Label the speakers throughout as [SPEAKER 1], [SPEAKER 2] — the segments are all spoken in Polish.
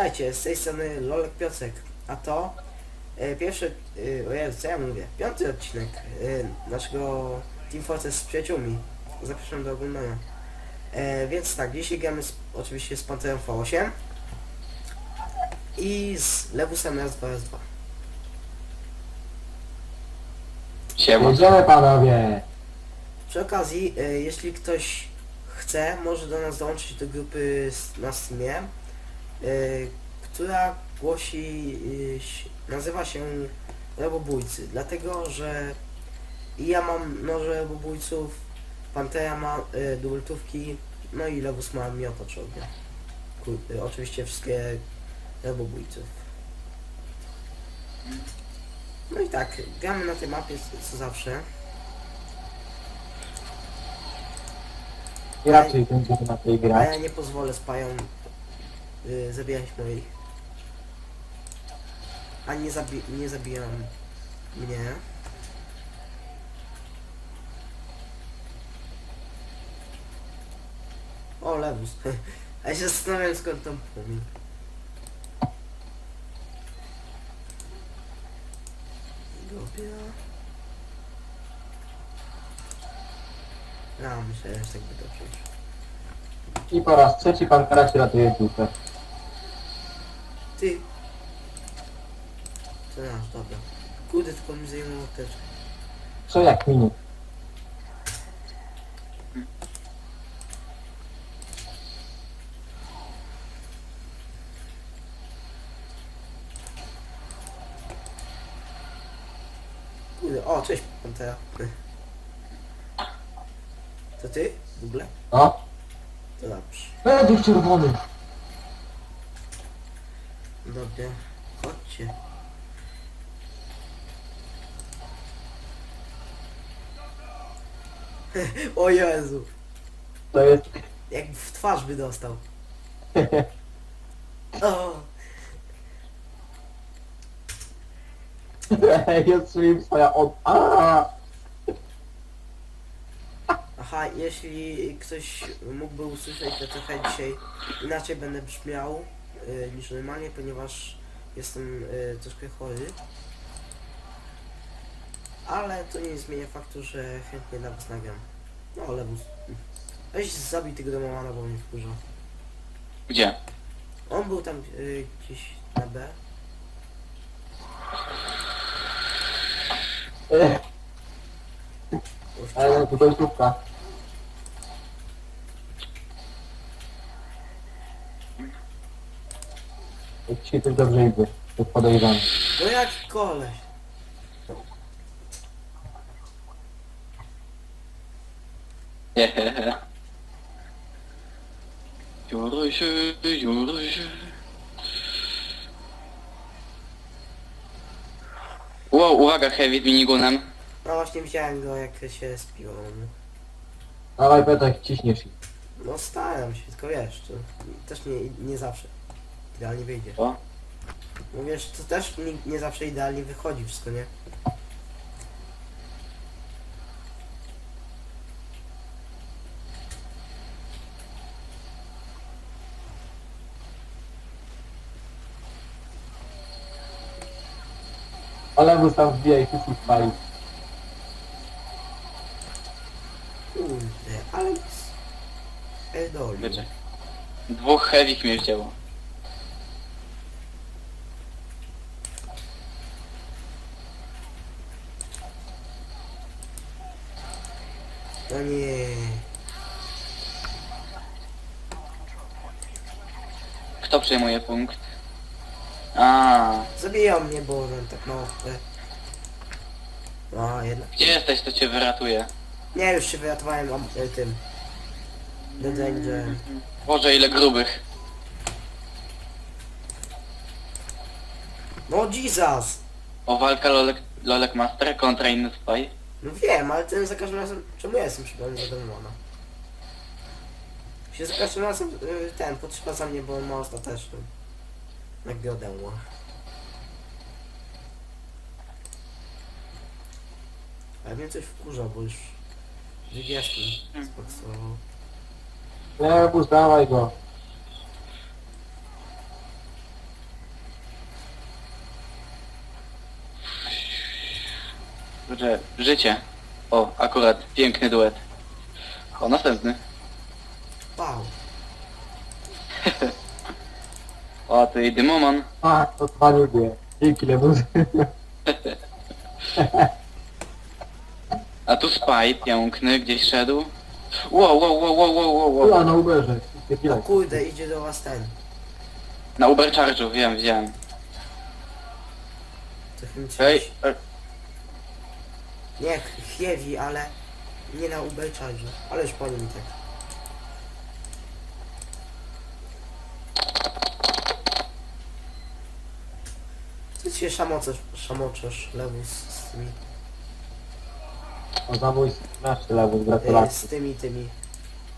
[SPEAKER 1] Witajcie, z tej strony Lolek Piocek, a to e, pierwszy, e, o Jezu, co ja mówię, piąty odcinek e, naszego Team Fortress z przyjaciółmi. Zapraszam do oglądania. E, więc tak, dzisiaj gramy z, oczywiście z Panterem V8 i z Lewusem S2S2.
[SPEAKER 2] Siema.
[SPEAKER 3] Jedziemy panowie!
[SPEAKER 1] Przy okazji, e, jeśli ktoś chce, może do nas dołączyć do grupy s- na Steamie, która głosi, e, nazywa się Robobójcy, dlatego że i ja mam noże robobójców, Pantera ma e, dubeltówki, no i Lewus ma miotacz ognia. E, Oczywiście wszystkie robobójców. No i tak, gramy na tej mapie co zawsze.
[SPEAKER 3] Raczej będziemy na tej
[SPEAKER 1] A
[SPEAKER 3] grać.
[SPEAKER 1] ja nie pozwolę spajom y, zabijać moich. A nie, zabi nie zabijam mnie. O, lewus. A ja się zastanawiam skąd tam płomień. Dobra. No, myślę, że tak by dobrze już.
[SPEAKER 3] I po raz trzeci pan się ratuje dupę.
[SPEAKER 1] Ty. To nasz, dobra. Kurde, tylko mi zajmą też.
[SPEAKER 3] Co jak minut?
[SPEAKER 1] Kurde, o, cześć Pantera. To ty? W ogóle?
[SPEAKER 3] No.
[SPEAKER 1] To dobrze.
[SPEAKER 3] Będzie czerwony.
[SPEAKER 1] Dobra. Chodźcie. o Jezu.
[SPEAKER 3] To jest...
[SPEAKER 1] Jak w twarz by dostał. O,
[SPEAKER 3] ja strzeliłem swoja od...
[SPEAKER 1] Aha, jeśli ktoś mógłby usłyszeć, to trochę dzisiaj inaczej będę brzmiał y, niż normalnie, ponieważ jestem y, troszkę chory. Ale to nie zmienia faktu, że chętnie dla was nagram. No, lewus. Weź zabij tego domowano, bo mnie wkurza.
[SPEAKER 2] Gdzie?
[SPEAKER 1] On był tam y, gdzieś na B.
[SPEAKER 3] Ech,
[SPEAKER 1] Uf,
[SPEAKER 3] Ale to jest Jak ci też dobrze idzie. To jest podejrzane.
[SPEAKER 1] No jaki koleś.
[SPEAKER 2] Hehehe. Juraj się, juraj się. Wow, uwaga, heavy z minigunem.
[SPEAKER 1] No właśnie widziałem go jak się spiło.
[SPEAKER 3] Dawaj Petek, ciśniesz ich.
[SPEAKER 1] No staram się, tylko wiesz, to też nie, nie zawsze idealnie wyjdzie.
[SPEAKER 2] O,
[SPEAKER 1] No wiesz, to też nie, nie zawsze idealnie wychodzi wszystko, nie?
[SPEAKER 3] Ale mu tam wbija i spali.
[SPEAKER 1] Kurde, ale...
[SPEAKER 2] Wiecie. Dwóch heavy mnie wzięło.
[SPEAKER 1] No nie.
[SPEAKER 2] Kto przejmuje punkt? A,
[SPEAKER 1] Zabiją mnie, bo mam tak mało HP. No, jednak.
[SPEAKER 2] gdzie jesteś, to cię wyratuje.
[SPEAKER 1] Nie, już się wyratowałem ob- e, tym. The Danger.
[SPEAKER 2] Boże, ile grubych.
[SPEAKER 1] No Jesus!
[SPEAKER 2] O, walka Lolek, Lolek Master kontra inny spy.
[SPEAKER 1] No wiem, ale ten za każdym razem... Czemu ja jestem przybrany za demona? Się za każdym razem y, ten potrzeba za mnie, bo ma ostateczny. Jak biodełło. Ale mnie coś wkurza, bo już wygieszmy
[SPEAKER 3] spoksował. Lebus, dawaj go.
[SPEAKER 2] Że życie. O, akurat piękny duet. O, następny. To i Dymoman.
[SPEAKER 3] A, to dwa lubię. Dzięki lewus.
[SPEAKER 2] A tu Spy, piękny, gdzieś szedł. Wow, wow, wow, wow, wow, wow,
[SPEAKER 3] Była
[SPEAKER 2] wow.
[SPEAKER 3] na Uberze.
[SPEAKER 1] O kurde, idzie do was ten.
[SPEAKER 2] Na Uber Charge'u, wiem, wziąłem.
[SPEAKER 1] To chyba
[SPEAKER 2] Ej,
[SPEAKER 1] coś-
[SPEAKER 2] e,
[SPEAKER 1] Nie, chiewi, ale nie na Uber Charge. Ale już po nim tak. Ci się szamoczesz, szamoczesz, lewus z tymi,
[SPEAKER 3] O, zabójstwo. Nasz lewus,
[SPEAKER 1] e, z
[SPEAKER 3] gratulacje.
[SPEAKER 1] tymi, tymi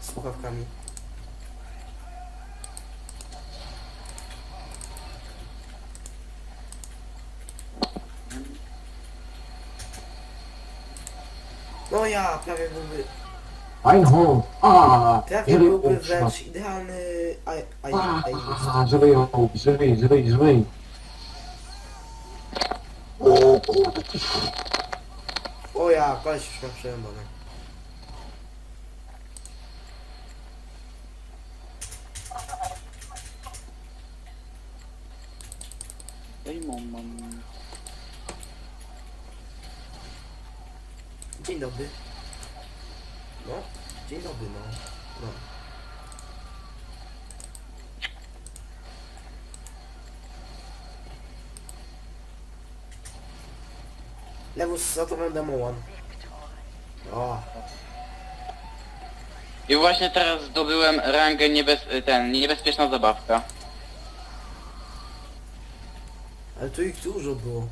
[SPEAKER 1] słuchawkami. No ja, prawie byłby,
[SPEAKER 3] Einhorn! A,
[SPEAKER 1] prawie byłby wręcz idealny aj, aj, aj,
[SPEAKER 3] A, żeby ją żyj, żyj, żyj. O
[SPEAKER 1] ja, koleś już ma przejemane.
[SPEAKER 2] Dymoman.
[SPEAKER 1] Dzień dobry. No, dzień dobry, no. no. Lewus za to będę mołan. O,
[SPEAKER 2] I właśnie teraz zdobyłem rangę niebez... ten, niebezpieczna zabawka.
[SPEAKER 1] ale tu ich dużo było.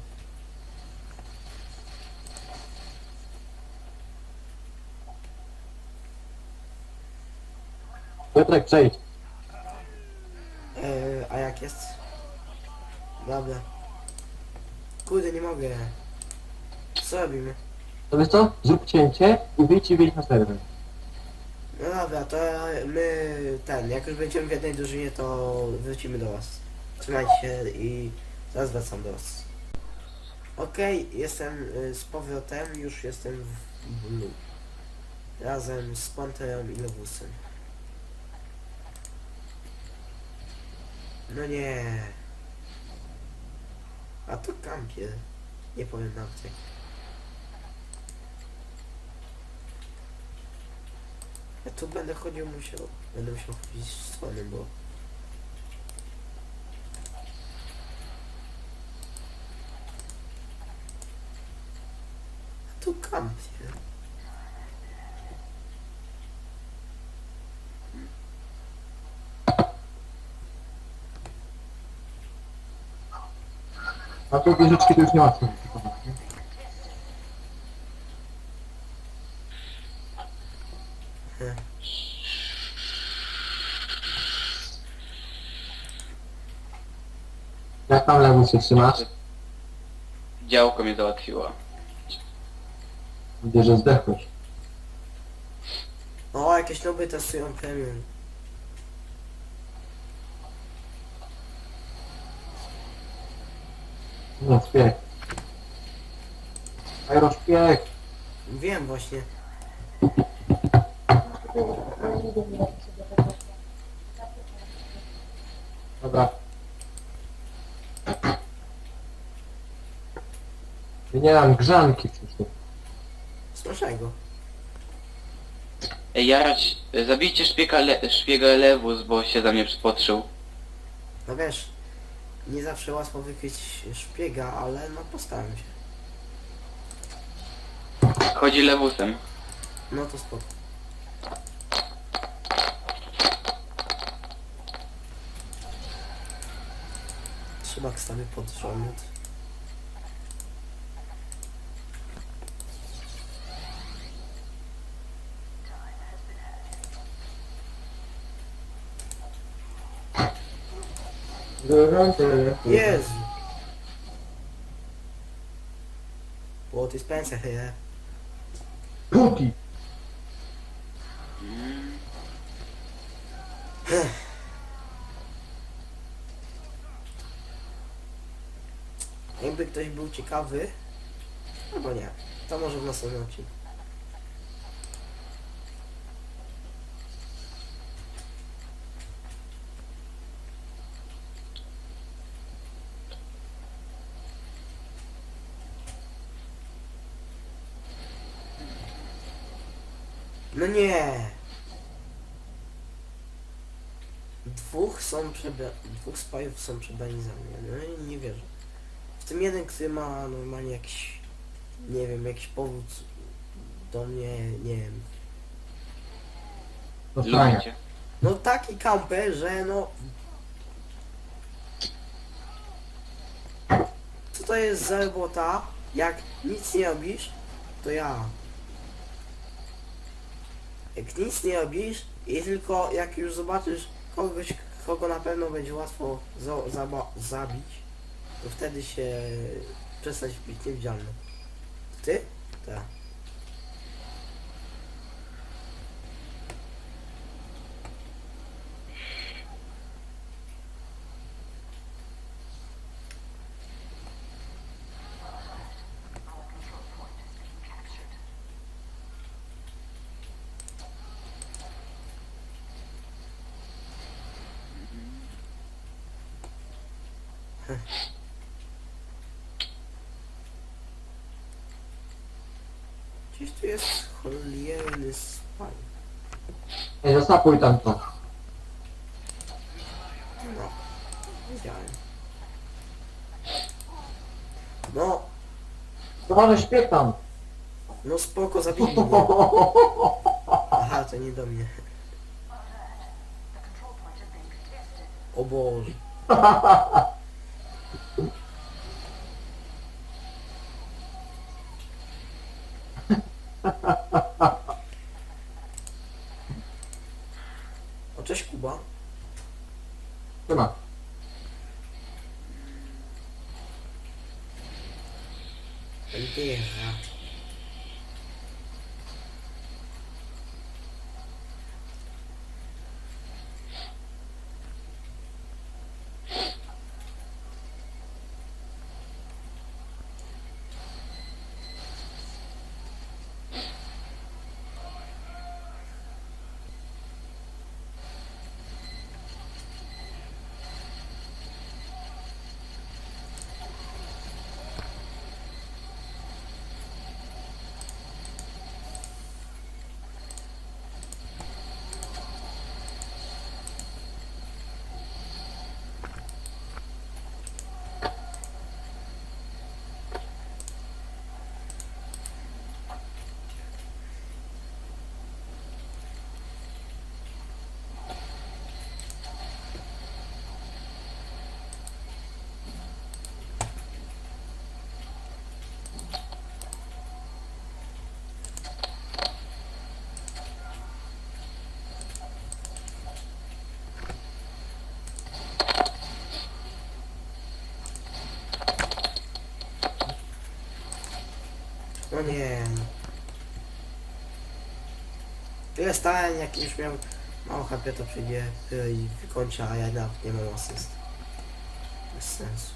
[SPEAKER 3] Piotrek, przejdź.
[SPEAKER 1] Eee, a jak jest? Dobra. Kurde, nie mogę. Co robimy?
[SPEAKER 3] To wiesz co? Zrób cięcie i wyjdź i wyjdź na serwer.
[SPEAKER 1] No dobra, to my ten, jak już będziemy w jednej drużynie, to wrócimy do was. Trzymajcie się i zaraz wracam do was. Okej, jestem y, z powrotem, już jestem w Blue. Razem z Panterą i Lewusem. No nie. A to kampier. Nie powiem nam tak. Ja tu będę chodził musiał. Będę musiał chodzić w stronę, bo. A tu kampię.
[SPEAKER 3] A tu wieżyczki to już nie ma wykonywać, nie?
[SPEAKER 1] Heh.
[SPEAKER 3] Jak tam lewus się trzymasz?
[SPEAKER 2] Działko mnie załatwiło.
[SPEAKER 3] Widzę, że zdechłeś.
[SPEAKER 1] O, jakieś noby testują premium.
[SPEAKER 3] Nie, szpieg. Aero szpieg.
[SPEAKER 1] Wiem właśnie.
[SPEAKER 3] Dobra. Nie mam grzanki przecież.
[SPEAKER 1] Z naszego.
[SPEAKER 2] Ej, jarać, zabijcie szpiega, le, szpiega lewus, bo się za mnie przypotrzył.
[SPEAKER 1] No wiesz, nie zawsze łatwo wykryć szpiega, ale no postaram się.
[SPEAKER 2] Chodzi lewusem.
[SPEAKER 1] No to spoko. Trzeba stawię pod rząd. Jezu! What is Spencer here?
[SPEAKER 3] Puti!
[SPEAKER 1] Jakby ktoś był ciekawy, albo nie. To może w następnym odcinku. No nie! Dwóch są przebra... Dwóch spajów są przebrani za mnie, no i nie wierzę. W tym jeden, który ma normalnie jakiś... Nie wiem, jakiś powód do mnie, nie wiem.
[SPEAKER 3] To fajnie.
[SPEAKER 2] Lubicie.
[SPEAKER 1] No taki kamper, że no... Co to jest za robota? Jak nic nie robisz, to ja. Jak nic nie robisz i tylko jak już zobaczysz kogoś, kogo na pewno będzie łatwo za, zaba- zabić, to wtedy się przestać być niewidzialny. Ty? Tak. Gdzieś tu jest cholerny spaj.
[SPEAKER 3] Ej, zasapuj tam to.
[SPEAKER 1] No, wiedziałem. No,
[SPEAKER 3] Kochany śpię tam.
[SPEAKER 1] no spoko, zabili mnie. Aha, to nie do mnie. O Boże. O, cześć Kuba.
[SPEAKER 3] Chyba.
[SPEAKER 1] Pantera. No nie. Tyle stałem, jak już miał mało HP, to przyjdzie y, i wykończy, a ja nawet nie mam asyst. Bez sensu.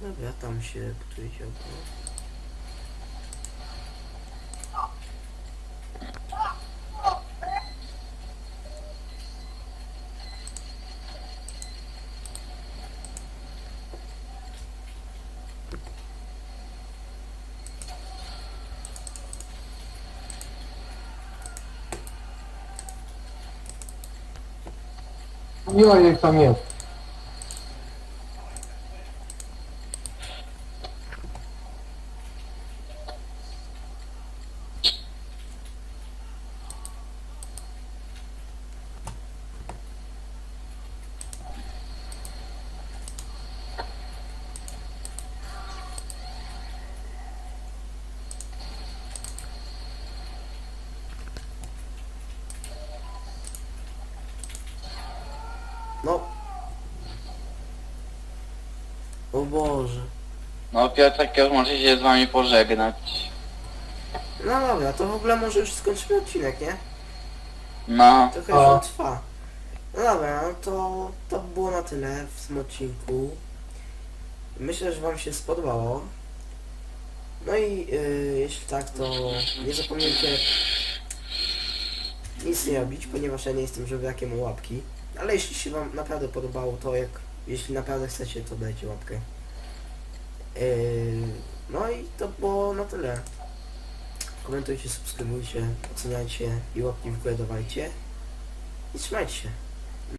[SPEAKER 1] Dobra, tam się buduje około.
[SPEAKER 3] Miło jak tam jest.
[SPEAKER 1] No. O Boże.
[SPEAKER 2] No Piotrek już może się z wami pożegnać.
[SPEAKER 1] No dobra, to w ogóle może już skończymy odcinek, nie?
[SPEAKER 2] No,
[SPEAKER 1] Trochę
[SPEAKER 3] O.
[SPEAKER 1] już on trwa. No dobra, no to, to było na tyle w tym odcinku. Myślę, że Wam się spodobało. No i y, jeśli tak, to nie zapomnijcie nic nie robić, ponieważ ja nie jestem żebrakiem o łapki. Ale jeśli się Wam naprawdę podobało, to jak jeśli naprawdę chcecie, to dajcie łapkę. Yy, no i to było na tyle. Komentujcie, subskrybujcie, oceniajcie i łapki w górę dawajcie. I trzymajcie się.